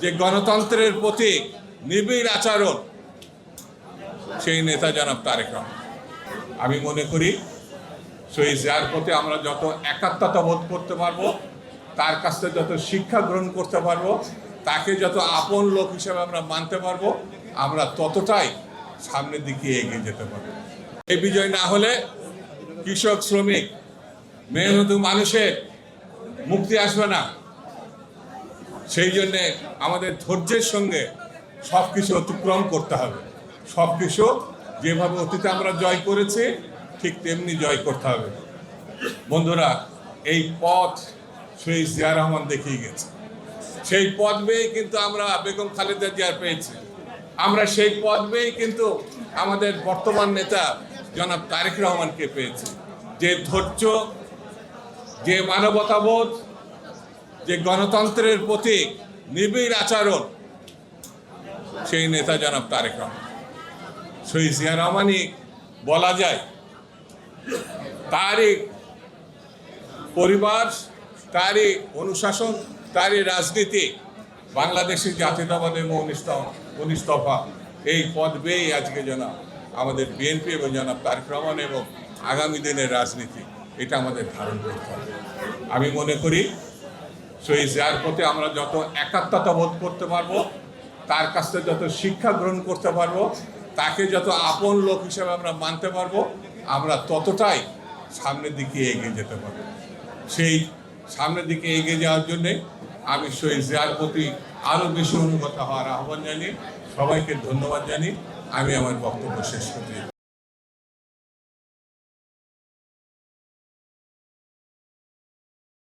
যে গণতন্ত্রের প্রতি নিবিড় আচরণ, সেই নেতা জনাব তারেক রহমান। আমি মনে করি, সেই যার প্রতি আমরা যত একাত্মতা বোধ করতে পারব, তার কাছ থেকে যত শিক্ষা গ্রহণ করতে পারব, তাকে যত আপন লোক হিসেবে আমরা মানতে পারব, আমরা ততটাই সামনের দিকে এগিয়ে যেতে পারব। এই বিজয় না হলে কৃষক, শ্রমিক, মেহনত মানুষের মুক্তি আসবে না। সেই জন্যে আমাদের ধৈর্যের সঙ্গে সব কিছু অতিক্রম করতে হবে। সব কিছু যেভাবে অতীতে আমরা জয় করেছি, ঠিক তেমনি জয় করতে হবে। বন্ধুরা, এই পথ সেই জিয়া রহমান দেখিয়ে গেছে। সেই পথ কিন্তু আমরা বেগম খালেদা জিয়ার পেয়েছি। আমরা সেই পথ কিন্তু আমাদের বর্তমান নেতা জনাব তারেক রহমানকে পেয়েছি। যে ধৈর্য, যে মানবতাবোধ যে গণতন্ত্রের প্রতি নিবিড় আচরণ, সেই নেতা জনাব তারেক রহমান। সেই জিয়া রহমানই বলা যায়, তারই পরিবার, তারই অনুশাসন, তারই রাজনীতি বাংলাদেশের জাতীয়তাবাদ এবং উনিশতফা এই পদ বেয়েই আজকে যেন আমাদের বিএনপি এবং জনাব তারেক রহমান এবং আগামী দিনের রাজনীতি, এটা আমাদের ধারণ করতে হবে। আমি মনে করি সেই যার প্রতি আমরা যত একাত্মতা বোধ করতে পারব, তার কাছ থেকে যত শিক্ষা গ্রহণ করতে পারব, তাকে যত আপন লোক হিসেবে আমরা মানতে পারব, আমরা ততটাই সামনের দিকে এগিয়ে যেতে পারব। সেই সামনের দিকে এগিয়ে যাওয়ার জন্যে আমি শহীদ জিয়ার প্রতি আরও বেশি অনুগত হওয়ার আহ্বান জানিয়ে সবাইকে ধন্যবাদ জানিয়ে আমি আমার বক্তব্য শেষ করতে